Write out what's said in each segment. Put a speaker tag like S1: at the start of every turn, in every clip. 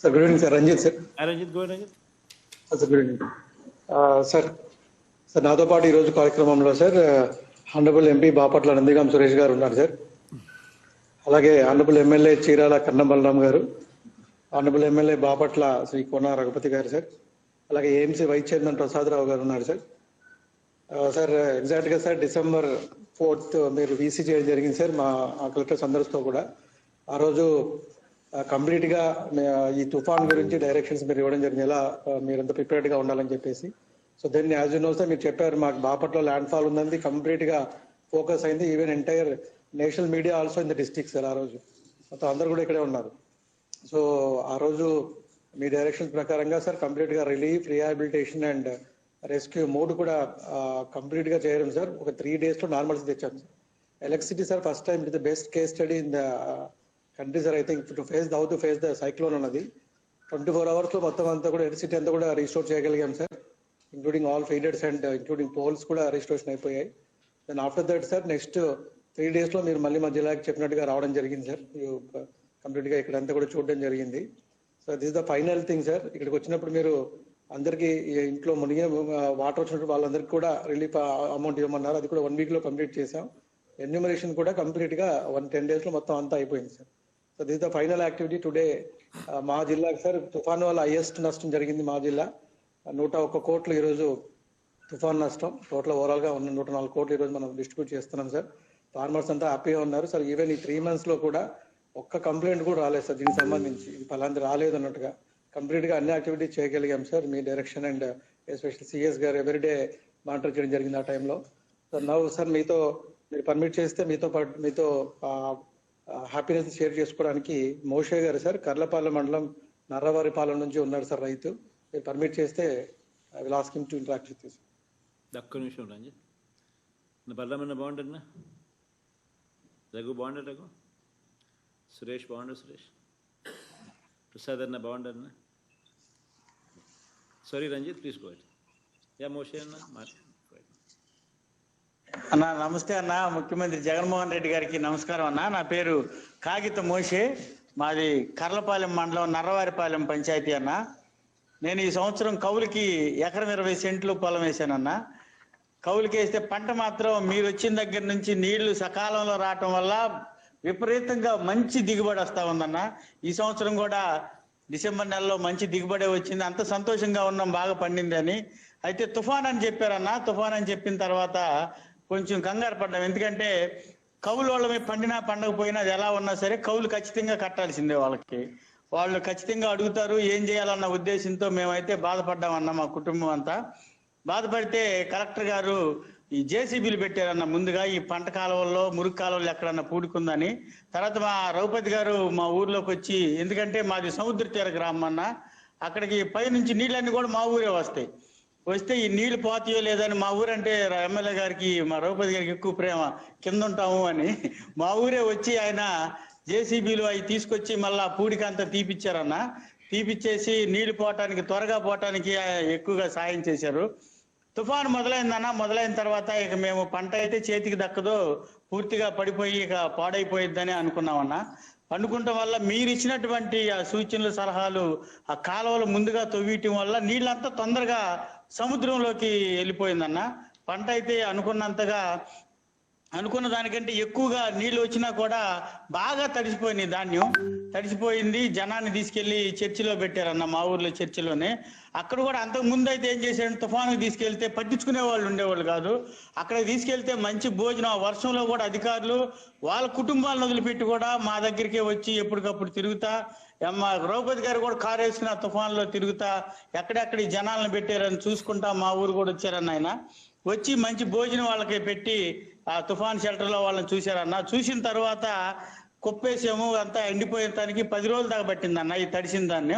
S1: Sir good evening sir. Ranjith sir.
S2: Ranjith go Ranjith.
S1: Sir good evening. Sir sir నాతో పాటు ఈరోజు కార్యక్రమంలో sir honourable MP Bapatla Nandigam Suresh garu ఉన్నారు sir. అలాగే honourable MLA Chirala Kannam Balaram garu honourable MLA Bapatla Shri Kona Raghupathi garu sir అలాగే AMC vice chairman Prasadarao garu ఉన్నారు sir. Sir ఎగ్జాక్ట్గా sir December fourth మీరు VC చేయడం జరిగింది sir మా ఆ కలెక్టర్స్ అందరితో కూడా. ఆ రోజు కంప్లీట్గా ఈ తుఫాన్ గురించి డైరెక్షన్స్ మీరు ఇవ్వడం జరిగింది. ఎలా మీరు మీరంతా ప్రిపేర్డ్గా ఉండాలని చెప్పేసి. So then as you know sir మీరు చెప్పారు మాకు బాపట్లో ల్యాండ్ ఫాల్ ఉందని కంప్లీట్గా ఫోకస్ అయింది. Even entire national media also in the district sir ఆ రోజు. మొత్తం అందరు కూడా ఇక్కడే ఉన్నారు. సో ఆ రోజు మీ డైరెక్షన్స్ ప్రకారంగా సార్ కంప్లీట్గా రిలీఫ్ రిహాబిలిటేషన్ అండ్ రెస్క్యూ మూడు కూడా కంప్లీట్గా చేయడం సార్. ఒక త్రీ డేస్లో నార్మల్స్ తెచ్చాం sir. Electricity sir first time it the best case study in the country sir I think to face how to face the cyclone అన్నది. Twenty four అవర్స్లో మొత్తం అంతా కూడా ఎలక్ట్రిసిటీ అంతా కూడా రీస్టోర్ చేయగలిగాం sir. Including all feeders and including poles కూడా restoration అయిపోయాయి. Then after that sir next three డేస్లో మీరు మళ్ళీ మా జిల్లాకి చెప్పినట్టుగా రావడం జరిగింది సార్. కంప్లీట్గా ఇక్కడ అంతా కూడా చూడడం జరిగింది. So this the final thing sir ఇక్కడికి వచ్చినప్పుడు మీరు అందరికీ ఇంట్లో మునిగిన వాటర్ వచ్చినప్పుడు వాళ్ళందరికీ కూడా రిలీఫ్ అమౌంట్ ఇవ్వమన్నారు. అది కూడా వన్ వీక్లో కంప్లీట్ చేసాం ఎన్యూమరేషన్ కూడా కంప్లీట్గా వన్ టెన్ డేస్లో మొత్తం అంతా అయిపోయింది sir so this the final activity today మా జిల్లాకి సార్ తుఫాన్ వల్ల హైయెస్ట్ నష్టం జరిగింది మా జిల్లా. నూట ఒక్క కోట్లు ఈరోజు తుఫాన్ నష్టం. టోటల్ ఓవరాల్గా ఉన్న నూట నాలుగు కోట్లు ఈరోజు మనం డిస్ట్రిబ్యూట్ చేస్తున్నాం సార్. ఫార్మర్స్ అంతా హ్యాపీగా ఉన్నారు సార్. ఈవెన్ ఈ త్రీ మంత్స్లో కూడా ఒక్క కంప్లైంట్ కూడా రాలేదు సార్ దీనికి సంబంధించి. ఇది ఫలాంటి రాలేదు అన్నట్టుగా. కంప్లీట్గా అన్ని యాక్టివిటీస్ చేయగలిగాం sir. Me direction and special CS garu everyday monitor చేయడం జరిగింది ఆ టైంలో సార్ నవ్వు సార్ మీతో మీరు పర్మిట్ చేస్తే మీతో పాటు మీతో హ్యాపీనెస్ షేర్ చేసుకోవడానికి మోషే గారు సార్ కర్లపాలెం మండలం నర్రవారిపాలెం నుంచి ఉన్నారు సార్ రైతు. మీరు పర్మిట్ చేస్తే I will ask him to interact with you
S2: ఒక్క నిమిషం రంజిత్ నా బలరామన్న బాగుంటుందా రఘు బాగుండడు రఘు? సురేష్ బాగుండు సురేష్? ప్రసాద్ అన్న బాగుండన్నా సారీ రంజిత్ ప్లీజ్ గో యా మోషే అన్న మా
S3: అన్న నమస్తే అన్న ముఖ్యమంత్రి జగన్మోహన్ రెడ్డి గారికి నమస్కారం అన్న. నా పేరు కాగిత మోషే. మాది కర్లపాలెం మండలం నర్రవారిపాలెం పంచాయతీ అన్న. నేను ఈ సంవత్సరం కౌలుకి ఎకరం ఇరవై సెంట్లు పొలం వేశానన్న కౌలుకి వేస్తే పంట మాత్రం మీరు వచ్చిన దగ్గర నుంచి నీళ్ళు సకాలంలో రావటం వల్ల విపరీతంగా మంచి దిగుబడి వస్తా ఉందన్న. ఈ సంవత్సరం కూడా డిసెంబర్ నెలలో మంచి దిగుబడి వచ్చింది. అంత సంతోషంగా ఉన్నాం బాగా పండింది అని అయితే తుఫాన్ అని చెప్పారన్న. తుఫాన్ అని చెప్పిన తర్వాత కొంచెం కంగారు పడ్డాం. ఎందుకంటే కౌలు వాళ్ళ మీద పండినా పండకపోయినా అది ఎలా ఉన్నా సరే కౌలు ఖచ్చితంగా కట్టాల్సిందే వాళ్ళకి. వాళ్ళు ఖచ్చితంగా అడుగుతారు ఏం చేయాలన్న ఉద్దేశంతో మేమైతే బాధపడ్డామన్న మా కుటుంబం అంతా. బాధపడితే కలెక్టర్ గారు ఈ జేసీబీలు పెట్టారన్న ముందుగా ఈ పంట కాలువల్లో మురుగు కాలువలు ఎక్కడన్నా పూడుకుందని. తర్వాత మా రౌపతి గారు మా ఊర్లోకి వచ్చి ఎందుకంటే మాది సముద్ర తీర గ్రామం అన్న అక్కడికి పైనుంచి నీళ్ళన్నీ కూడా మా ఊరే వస్తాయి. వస్తే ఈ నీళ్ళు పోతాయో లేదని మా ఊరంటే ఎమ్మెల్యే గారికి మా రఘుపతి గారికి ఎక్కువ ప్రేమ. కింద ఉంటాము అని. మా ఊరే వచ్చి ఆయన జేసీబీలు అవి తీసుకొచ్చి మళ్ళా పూడికంతా తీపిచ్చారన్న. తీపిచ్చేసి నీళ్ళు పోవటానికి త్వరగా పోవటానికి ఎక్కువగా సాయం చేశారు. తుఫాను మొదలైందన్న. మొదలైన తర్వాత ఇక మేము పంట అయితే చేతికి దక్కదో. పూర్తిగా పడిపోయి ఇక పాడైపోయిద్దని అనుకున్నామన్న. అనుకుంటాం వల్ల మీరు ఇచ్చినటువంటి ఆ సూచనలు సలహాలు ఆ కాలువలు ముందుగా తవ్వియటం వల్ల నీళ్ళంతా తొందరగా సముద్రంలోకి వెళ్ళిపోయిందన్న. పంట అయితే అనుకున్నంతగా అనుకున్న దానికంటే ఎక్కువగా నీళ్ళు వచ్చినా కూడా బాగా తడిసిపోయింది ధాన్యం. తడిసిపోయింది జనాన్ని తీసుకెళ్ళి చర్చిలో పెట్టారన్న మా ఊర్లో చర్చిలోనే. అక్కడ కూడా అంతకు ముందు అయితే ఏం చేశాడు తుఫాను తీసుకెళ్తే పట్టించుకునే వాళ్ళు ఉండేవాళ్ళు కాదు. అక్కడ తీసుకెళ్తే మంచి భోజనం వర్షంలో కూడా అధికారులు వాళ్ళ కుటుంబాలను వదిలిపెట్టి కూడా మా దగ్గరికే వచ్చి ఎప్పటికప్పుడు తిరుగుతా ద్రౌపది గారు కూడా కారు వేసిన తుఫాన్లో తిరుగుతా ఎక్కడెక్కడ జనాలను పెట్టారని చూసుకుంటా మా ఊరు కూడా వచ్చారన్న ఆయన. వచ్చి మంచి భోజనం వాళ్ళకి పెట్టి ఆ తుఫాన్ షెల్టర్లో వాళ్ళని చూశారన్న. చూసిన తర్వాత కుప్పేసాము అంతా ఎండిపోయేదానికి పది రోజుల దాకా పట్టిందన్న ఈ తడిసిన దాన్ని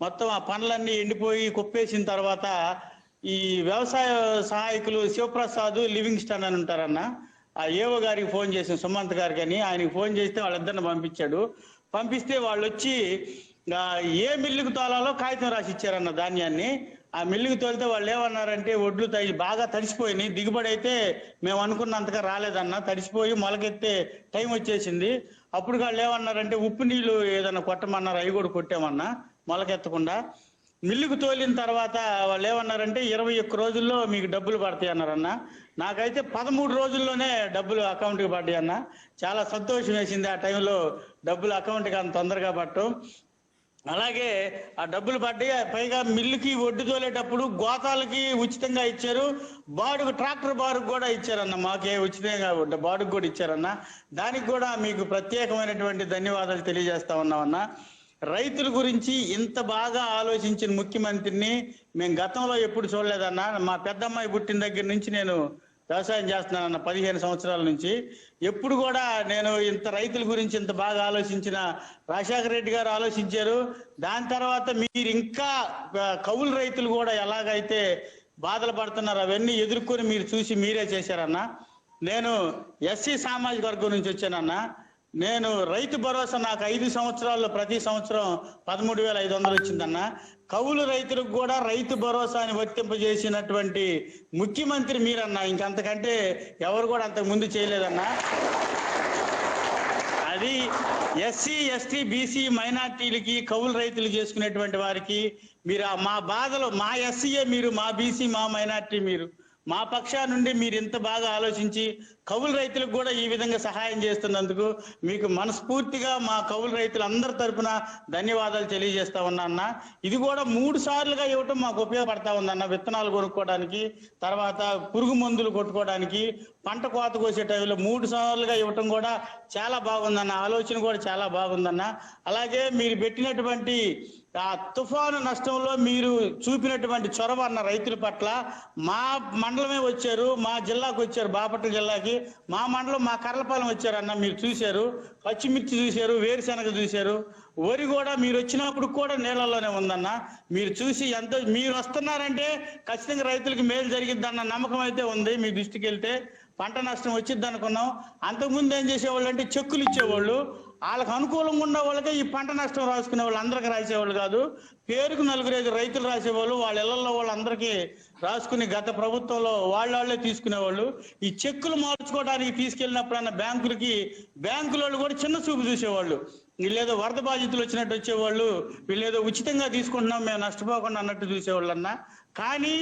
S3: మొత్తం ఆ పనులన్నీ ఎండిపోయి కుప్పేసిన తర్వాత ఈ వ్యవసాయ సహాయకులు శివప్రసాద్ లివింగ్స్టన్ అని ఉంటారన్న. ఆ ఏవో గారికి ఫోన్ చేసిన సుమంత్ గారికి అని. ఆయనకి ఫోన్ చేస్తే వాళ్ళిద్దరిని పంపించాడు. పంపిస్తే వాళ్ళు వచ్చి ఏ మిల్లుకు తోలాలో కాగితం రాసి ఇచ్చారన్న ధాన్యాన్ని ఆ మిల్లుకి తోలితే వాళ్ళు ఏమన్నారంటే ఒడ్లు తగి బాగా తడిసిపోయినాయి దిగుబడి అయితే మేము అనుకున్నంతగా రాలేదన్న తడిసిపోయి మొలకెత్తే టైం వచ్చేసింది. అప్పుడు వాళ్ళు ఏమన్నారంటే ఉప్పు నీళ్ళు ఏదైనా కొట్టమన్నారు అవి కూడా కొట్టామన్నా మొలకెత్తకుండా. మిల్లుకు తోలిన తర్వాత వాళ్ళు ఏమన్నారంటే ఇరవై ఒక్క రోజుల్లో మీకు డబ్బులు పడతాయి అన్నారన్న. నాకైతే పదమూడు రోజుల్లోనే డబ్బులు అకౌంట్కి పడ్డాయి అన్న. చాలా సంతోషం వేసింది ఆ టైంలో డబ్బులు అకౌంట్కి అంత తొందరగా పట్టడం అలాగే ఆ డబ్బులు పడ్డాయి పైగా మిల్లుకి ఒడ్డు తోలేటప్పుడు గోతాలకి ఉచితంగా ఇచ్చారు. బాడుగు ట్రాక్టర్ బాడుగు కూడా ఇచ్చారన్న మాకే ఉచితంగా బాడుగు కూడా ఇచ్చారన్న. దానికి కూడా మీకు ప్రత్యేకమైనటువంటి ధన్యవాదాలు తెలియజేస్తా ఉన్నామన్నా. రైతుల గురించి ఇంత బాగా ఆలోచించిన ముఖ్యమంత్రిని మేము గతంలో ఎప్పుడు చూడలేదన్నా. మా పెద్దమ్మాయి పుట్టిన దగ్గర నుంచి నేను వ్యవసాయం చేస్తున్నానన్న పదిహేను సంవత్సరాల నుంచి ఎప్పుడు కూడా నేను ఇంత రైతుల గురించి ఇంత బాగా ఆలోచించిన రాజశేఖర రెడ్డి గారు ఆలోచించారు. దాని తర్వాత మీరు ఇంకా కవులు కౌలు రైతులు కూడా ఎలాగైతే బాధలు పడుతున్నారు అవన్నీ ఎదుర్కొని మీరు చూసి మీరే చేశారన్న. నేను ఎస్సీ సామాజిక వర్గం నుంచి వచ్చానన్నా. నేను రైతు భరోసా నాకు ఐదు సంవత్సరాల్లో ప్రతి సంవత్సరం పదమూడు వేల ఐదు వందలు వచ్చిందన్న. కౌలు రైతులకు కూడా రైతు భరోసాని వర్తింపజేసినటువంటి ముఖ్యమంత్రి మీరన్నా. ఇంకంతకంటే ఎవరు కూడా అంతకు ముందు చేయలేదన్నా. అది ఎస్సీ ఎస్టీ బీసీ మైనార్టీలకి కౌలు రైతులు చేసుకునేటువంటి వారికి మీరు మా బాధలు మా ఎస్సీఏ మీరు మా బీసీ మా మైనార్టీ మీరు. మా పక్షా నుండి మీరు ఇంత బాగా ఆలోచించి కౌలు రైతులకు కూడా ఈ విధంగా సహాయం చేస్తున్నందుకు మీకు మనస్ఫూర్తిగా మా కౌలు రైతులందరి తరఫున ధన్యవాదాలు తెలియజేస్తా ఉన్నా అన్న. ఇది కూడా మూడు సార్లుగా ఇవ్వటం మాకు ఉపయోగపడతా ఉందన్న విత్తనాలు కొనుక్కోవడానికి తర్వాత పురుగు మందులు కొట్టుకోవడానికి పంట కోత కోసే టైంలో మూడు సార్లుగా ఇవ్వటం కూడా చాలా బాగుందన్న. ఆలోచన కూడా చాలా బాగుందన్న. అలాగే మీరు పెట్టినటువంటి ఆ తుఫాను నష్టంలో మీరు చూపినటువంటి చొరవ అన్న రైతుల పట్ల మా మండలమే వచ్చారు మా జిల్లాకు వచ్చారు బాపట్ల జిల్లాకి. మా మండలం మా కర్లపాలెం వచ్చారన్న మీరు చూశారు పచ్చిమిర్చి చూశారు వేరుశనగ చూశారు. వరి కూడా మీరు వచ్చినప్పుడు కూడా నీళ్ళలోనే ఉందన్న. మీరు చూసి ఎంత మీరు వస్తున్నారంటే ఖచ్చితంగా రైతులకు మేలు జరిగిద్దన్న నమ్మకం అయితే ఉంది మీ దృష్టికి వెళ్తే పంట నష్టం వచ్చింది అనుకున్నాం అంతకుముందు ఏం చేసేవాళ్ళు అంటే చెక్కులు ఇచ్చేవాళ్ళు. వాళ్ళకి అనుకూలంగా ఉన్న వాళ్ళకే ఈ పంట నష్టం రాసుకునే వాళ్ళు అందరికి రాసేవాళ్ళు కాదు. పేరుకు నలుగురు ఐదు రైతులు రాసేవాళ్ళు. వాళ్ళ ఇళ్ళలో వాళ్ళందరికీ రాసుకుని గత ప్రభుత్వంలో వాళ్ళ వాళ్ళే తీసుకునేవాళ్ళు. ఈ చెక్కులు మార్చుకోవడానికి తీసుకెళ్ళినప్పుడన్నా బ్యాంకులకి బ్యాంకుల వాళ్ళు కూడా చిన్న చూపు చూసేవాళ్ళు. వీళ్ళేదో వరద బాధితులు వచ్చినట్టు వచ్చేవాళ్ళు. వీళ్ళేదో ఉచితంగా తీసుకుంటున్నాం మేము నష్టపోకుండా అన్నట్టు చూసేవాళ్ళు అన్నా కానీ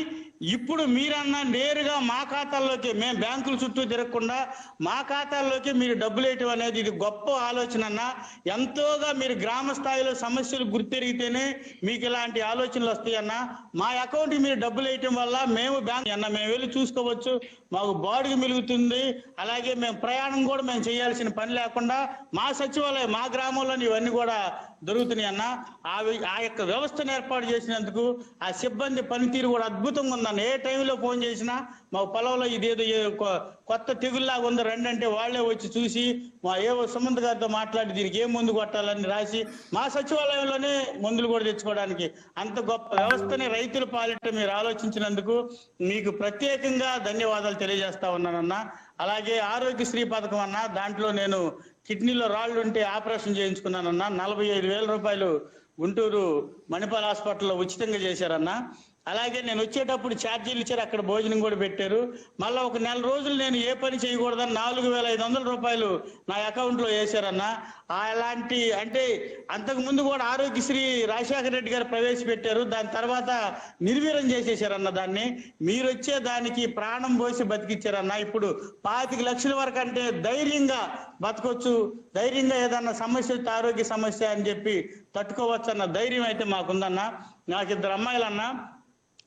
S3: ఇప్పుడు మీరన్నా నేరుగా మా ఖాతాల్లోకి మేము బ్యాంకుల చుట్టూ తిరగకుండా మా ఖాతాల్లోకి మీరు డబ్బులు వేయటం అనేది ఇది గొప్ప ఆలోచన అన్న ఎంతోగా మీరు గ్రామ స్థాయిలో సమస్యలు గుర్తెరిగితేనే మీకు ఇలాంటి ఆలోచనలు వస్తాయన్న మా అకౌంట్ మీరు డబ్బులు వేయటం వల్ల మేము బ్యాంక్ అన్న మేము వెళ్ళి చూసుకోవచ్చు మాకు బాడీ మిలుగుతుంది అలాగే మేము ప్రయాణం కూడా మేము చేయాల్సిన పని లేకుండా మా సచివాలయం మా గ్రామంలోని ఇవన్నీ కూడా దొరుకుతున్నాయి అన్న ఆ యొక్క వ్యవస్థను ఏర్పాటు చేసినందుకు ఆ సిబ్బంది పనితీరు కూడా అద్భుతంగా ఉందన్న ఏ టైంలో ఫోన్ చేసినా మా పొలంలో ఇదేదో కొ- కొత్త తెగుల్లాగా ఉంది రండి అంటే వాళ్ళే వచ్చి చూసి మా ఏవో సుమంత్ గారితో మాట్లాడి దీనికి ఏ మందు కొట్టాలని రాసి మా సచివాలయంలోనే మందులు కూడా తెచ్చుకోవడానికి అంత గొప్ప వ్యవస్థని రైతుల పాలిట మీరు ఆలోచించినందుకు మీకు ప్రత్యేకంగా ధన్యవాదాలు తెలియజేస్తా ఉన్నానన్న. అలాగే ఆరోగ్యశ్రీ పథకం అన్న దాంట్లో నేను కిడ్నీలో రాళ్ళు ఉంటే ఆపరేషన్ చేయించుకున్నానన్న. నలభై ఐదు వేల రూపాయలు గుంటూరు మణిపాల్ హాస్పిటల్లో ఉచితంగా చేశారన్న. అలాగే నేను వచ్చేటప్పుడు ఛార్జీలు ఇచ్చారు అక్కడ భోజనం కూడా పెట్టారు. మళ్ళీ ఒక నెల రోజులు నేను ఏ పని చేయకూడదని నాలుగు వేల ఐదు వందల రూపాయలు నా అకౌంట్లో వేశారన్న. అలాంటి అంటే అంతకు ముందు కూడా ఆరోగ్యశ్రీ రాజశేఖర రెడ్డి గారు ప్రవేశపెట్టారు దాని తర్వాత నిర్వీరం చేసేసారన్న దాన్ని. మీరు వచ్చే దానికి ప్రాణం పోసి బతికిచ్చారన్న. ఇప్పుడు పాతిక లక్షల వరకు అంటే ధైర్యంగా బతకొచ్చు ధైర్యంగా ఏదన్నా సమస్య వస్తే ఆరోగ్య సమస్య అని చెప్పి తట్టుకోవచ్చు అన్న ధైర్యం అయితే మాకుందన్న. నాకు ఇద్దరు అమ్మాయిలన్నా.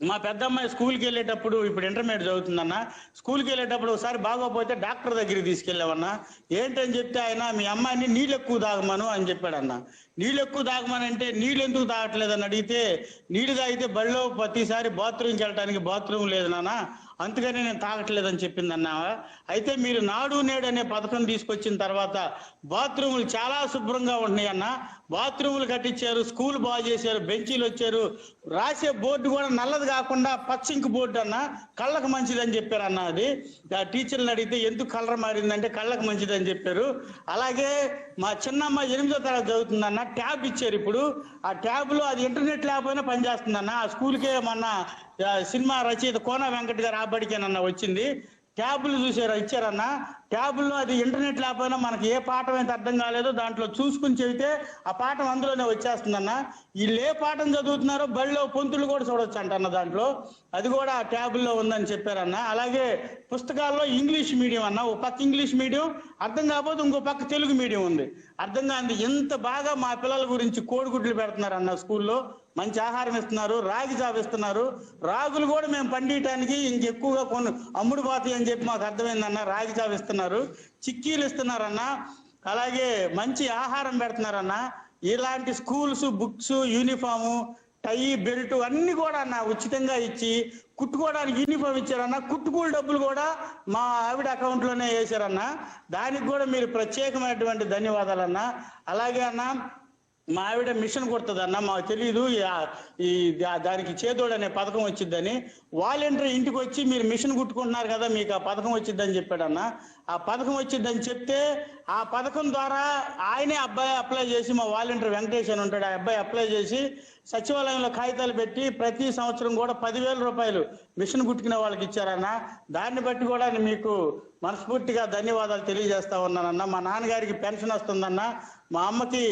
S3: మా పెద్ద అమ్మాయి స్కూల్కి వెళ్ళేటప్పుడు ఇప్పుడు ఇంటర్మీడియట్ చదువుతుందన్న స్కూల్కి వెళ్ళేటప్పుడు ఒకసారి బాగోపోతే డాక్టర్ దగ్గరికి తీసుకెళ్ళామన్నా ఏంటని చెప్తే ఆయన మీ అమ్మాయిని నీళ్ళు ఎక్కువ తాగమను అని చెప్పాడన్న. నీళ్ళు ఎక్కువ తాగమని అంటే నీళ్ళు ఎందుకు తాగట్లేదని అడిగితే నీళ్ళు తాగితే బడిలో ప్రతిసారి బాత్రూమ్కి వెళ్ళడానికి బాత్రూమ్ లేదు నాన్న అందుకని నేను తాగట్లేదని చెప్పిందన్న. అయితే మీరు నాడు నేడు అనే పథకం తీసుకొచ్చిన తర్వాత బాత్రూములు చాలా శుభ్రంగా ఉంటున్నాయి అన్న బాత్రూములు కట్టించారు స్కూల్ బాగు చేశారు బెంచీలు వచ్చారు. రాసే బోర్డు కూడా నల్లది కాకుండా పచ్చింక్ బోర్డు అన్న కళ్ళకు మంచిది అని చెప్పారు అన్న అది. ఆ టీచర్లు అడిగితే ఎందుకు కలర్ మారిందంటే కళ్ళకు మంచిది అని చెప్పారు. అలాగే మా చిన్నమ్మ ఎనిమిదో తరగతి చదువుతుందన్న ట్యాబ్ ఇచ్చారు ఇప్పుడు. ఆ ట్యాబ్లో అది ఇంటర్నెట్ లేకపోయినా పనిచేస్తుందన్న. ఆ స్కూల్కే మొన్న సినిమా రచయిత కోన వెంకట్ గారు ఆ బడికేనన్న వచ్చింది. ట్యాబ్లు చూసారా ఇచ్చారన్న? ట్యాబుల్లో అది ఇంటర్నెట్ లేకపోయినా మనకి ఏ పాఠం అయితే అర్థం కాలేదో దాంట్లో చూసుకుని చెబితే ఆ పాఠం అందులోనే వచ్చేస్తుందన్న. వీళ్ళు ఏ పాఠం చదువుతున్నారో బడిలో పొంతులు కూడా చూడొచ్చు అంటన్న దాంట్లో. అది కూడా ఆ ట్యాబుల్లో ఉందని చెప్పారన్న. అలాగే పుస్తకాల్లో ఇంగ్లీష్ మీడియం అన్న. ఒక పక్క ఇంగ్లీష్ మీడియం అర్థం కాకపోతే ఇంకో పక్క తెలుగు మీడియం ఉంది. అర్థం కాదు ఇంత బాగా మా పిల్లల గురించి కోడిగుడ్లు పెడుతున్నారన్న స్కూల్లో మంచి ఆహారం ఇస్తున్నారు రాగి జాబ్ ఇస్తున్నారు. రాగులు కూడా మేము పండియటానికి ఇంకెక్కువగా కొన్ని అమ్ముడు పోతాయి అని చెప్పి మాకు అర్థమైందన్న రాగి జాబ్ ఇస్తున్నారు. చిక్కీలు ఇస్తున్నారన్న అలాగే మంచి ఆహారం పెడుతున్నారన్న ఇలాంటి schools books uniform tie belt అన్ని కూడా అన్న ఉచితంగా ఇచ్చి కుట్టుకోవడానికి యూనిఫామ్ ఇచ్చారన్న కుట్టుకూలు డబ్బులు కూడా మా ఆవిడ అకౌంట్లోనే వేశారన్న. దానికి కూడా మీరు ప్రత్యేకమైనటువంటి ధన్యవాదాలన్న. అలాగే అన్న మా ఆవిడ మిషన్ కుడుతుంది అన్న మాకు తెలియదు ఈ- దానికి చేదోడు అనే పథకం వచ్చిందని. వాలంటీర్ ఇంటికి వచ్చి మీరు మిషన్ కుట్టుకుంటున్నారు కదా మీకు ఆ పథకం వచ్చిందని చెప్పాడన్న. ఆ పథకం వచ్చిందని చెప్తే ఆ పథకం ద్వారా ఆయనే అబ్బాయి అప్లై చేసి మా వాలంటీర్ వెంకటేష్ అని ఉంటాడు ఆ అబ్బాయి అప్లై చేసి సచివాలయంలో కాగితాలు పెట్టి ప్రతి సంవత్సరం కూడా పదివేల రూపాయలు మిషన్ కుట్టుకునే వాళ్ళకి ఇచ్చారన్న. దాన్ని బట్టి కూడా మీకు మనస్ఫూర్తిగా ధన్యవాదాలు తెలియజేస్తా ఉన్నానన్న. మా నాన్నగారికి పెన్షన్ వస్తుందన్న. మా అమ్మకి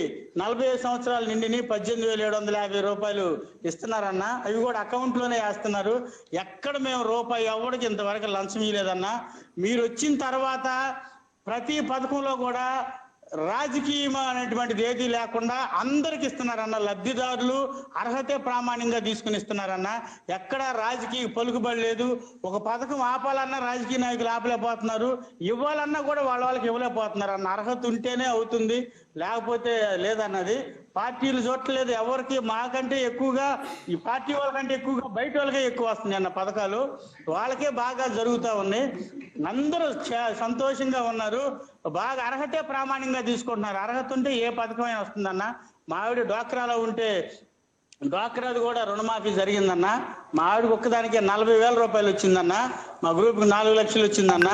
S3: నలభై ఐదు సంవత్సరాలు నిండిని పద్దెనిమిది వేల ఏడు వందల యాభై రూపాయలు ఇస్తున్నారన్న. అవి కూడా అకౌంట్లోనే వేస్తున్నారు. ఎక్కడ మేము రూపాయి ఎవరికి ఇంతవరకు లంచం ఇవ్వలేదన్న మీరు వచ్చిన తర్వాత ప్రతి పథకంలో కూడా రాజకీయం అనేటువంటిది ఏది లేకుండా అందరికి ఇస్తున్నారన్న. లబ్ధిదారులు అర్హతే ప్రామాణికంగా తీసుకుని ఇస్తున్నారన్న. ఎక్కడ రాజకీయ పలుకుబడి లేదు. ఒక పథకం ఆపాలన్నా రాజకీయ నాయకులు ఆపలేకపోతున్నారు. ఇవ్వాలన్నా కూడా వాళ్ళ వాళ్ళకి ఇవ్వలేకపోతున్నారు అన్న అర్హత ఉంటేనే అవుతుంది. లేకపోతే లేదన్నది. పార్టీలు చూడట్లేదు. ఎవరికి మాకంటే ఎక్కువగా ఈ పార్టీ వాళ్ళకంటే ఎక్కువగా బయట వాళ్ళకే ఎక్కువ వస్తున్నాయి అన్న పథకాలు. వాళ్ళకే బాగా జరుగుతూ ఉన్నాయి. అందరూ సంతోషంగా ఉన్నారు. బాగా అర్హతే ప్రామాణికంగా తీసుకుంటున్నారు. అర్హత ఉంటే ఏ పథకమైనా వస్తుందన్న. మావిడ డ్వాక్రాలో ఉంటే డ్వాక్రాది కూడా రుణమాఫీ జరిగిందన్న. మా ఆవిడకి ఒక్కదానికే నలభై వేల రూపాయలు వచ్చిందన్న. మా గ్రూప్కి నాలుగు లక్షలు వచ్చిందన్న.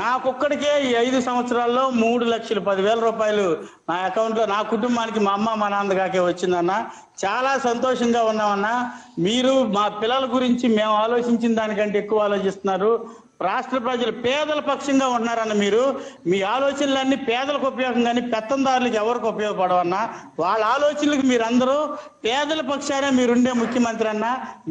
S3: నాకొక్కడికే ఈ ఐదు సంవత్సరాల్లో మూడు లక్షలు పదివేల రూపాయలు నా అకౌంట్లో నా కుటుంబానికి మా అమ్మ మా నాన్నగాకే వచ్చిందన్న. చాలా సంతోషంగా ఉన్నామన్న. మీరు మా పిల్లల గురించి మేము ఆలోచించిన దానికంటే ఎక్కువ ఆలోచిస్తున్నారు. రాష్ట్ర ప్రజలు పేదల పక్షంగా ఉన్నారన్న మీరు మీ ఆలోచనలన్నీ పేదలకు ఉపయోగం కానీ పెత్తందారులకు ఎవరికి ఉపయోగపడవన్నా వాళ్ళ ఆలోచనలకు మీరందరూ పేదల పక్షానే మీరుండే ముఖ్యమంత్రి అన్న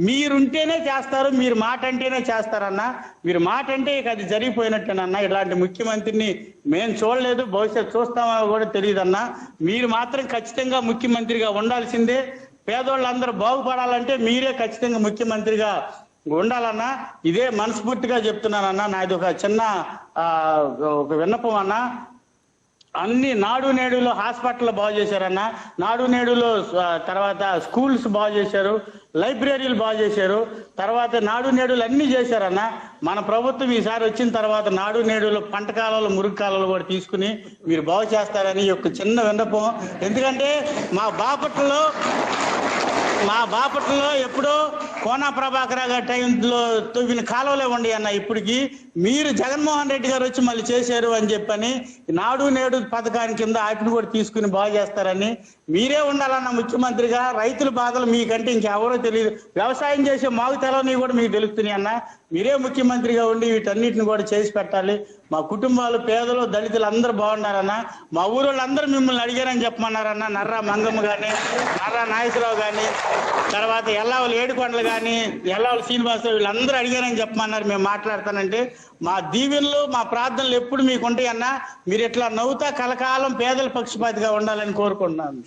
S3: మీరుంటేనే చేస్తారు మీరు మాట అంటేనే చేస్తారన్న మీరు మాట అంటే ఇక అది జరిగిపోయినట్టేనన్న ఇలాంటి ముఖ్యమంత్రిని మేము చూడలేదు భవిష్యత్ చూస్తామో కూడా తెలియదన్నా మీరు మాత్రం ఖచ్చితంగా ముఖ్యమంత్రిగా ఉండాల్సిందే పేదోళ్ళందరూ బాగుపడాలంటే మీరే ఖచ్చితంగా ముఖ్యమంత్రిగా ఉండాలన్నా ఇదే మనస్ఫూర్తిగా చెప్తున్నానన్నా నాది ఒక చిన్న ఒక విన్నపం అన్నా. అన్ని నాడు నేడులో హాస్పిటల్ బాగు చేశారన్న నాడు నేడులో తర్వాత స్కూల్స్ బాగు చేశారు లైబ్రరీలు బాగు చేశారు తర్వాత నాడు నేడులు అన్ని చేశారన్న మన ప్రభుత్వం ఈసారి వచ్చిన తర్వాత నాడు నేడులో పంట కాలంలో మురుగు కాలంలో కూడా తీసుకుని మీరు బాగు చేస్తారని ఒక చిన్న విన్నపం. ఎందుకంటే మా బాపట్లలో మా బాపట్లలో ఎప్పుడో కోనా ప్రభాకర్ గారి టైంలో తవ్విన కాలువలే ఉండి అన్న ఇప్పటికి మీరు జగన్మోహన్ రెడ్డి గారు వచ్చి మళ్ళీ చేశారు అని చెప్పని నాడు నేడు పథకాన్ని కింద వాటిని కూడా తీసుకుని బాగు చేస్తారని మీరే ఉండాలన్న ముఖ్యమంత్రిగా రైతుల బాధలు మీకంటే ఇంకెవరో తెలియదు. వ్యవసాయం చేసే మాకు తెలవని కూడా మీకు తెలుస్తున్నాయి అన్న. మీరే ముఖ్యమంత్రిగా ఉండి వీటన్నిటిని కూడా చేసి పెట్టాలి. మా కుటుంబాలు పేదలు దళితులు అందరూ బాగున్నారన్న. మా ఊరు వాళ్ళందరూ మిమ్మల్ని అడిగారని చెప్పమన్నారన్న. నర్రా మంగమ్మ కానీ నర్రా నాగేశ్వరరావు కానీ తర్వాత ఎల్లావులు ఏడుకొండలు కానీ ఎల్లావులు శ్రీనివాస వీళ్ళందరూ అడిగారని చెప్పమన్నారు. మేము మాట్లాడతానంటే మా దీవెనలు మా ప్రార్థనలు ఎప్పుడు మీకు ఉంటాయన్నా మీరు ఇట్లా నవ్వుతా కలకాలం పేదల పక్షపాతిగా ఉండాలని కోరుకుంటున్నాను.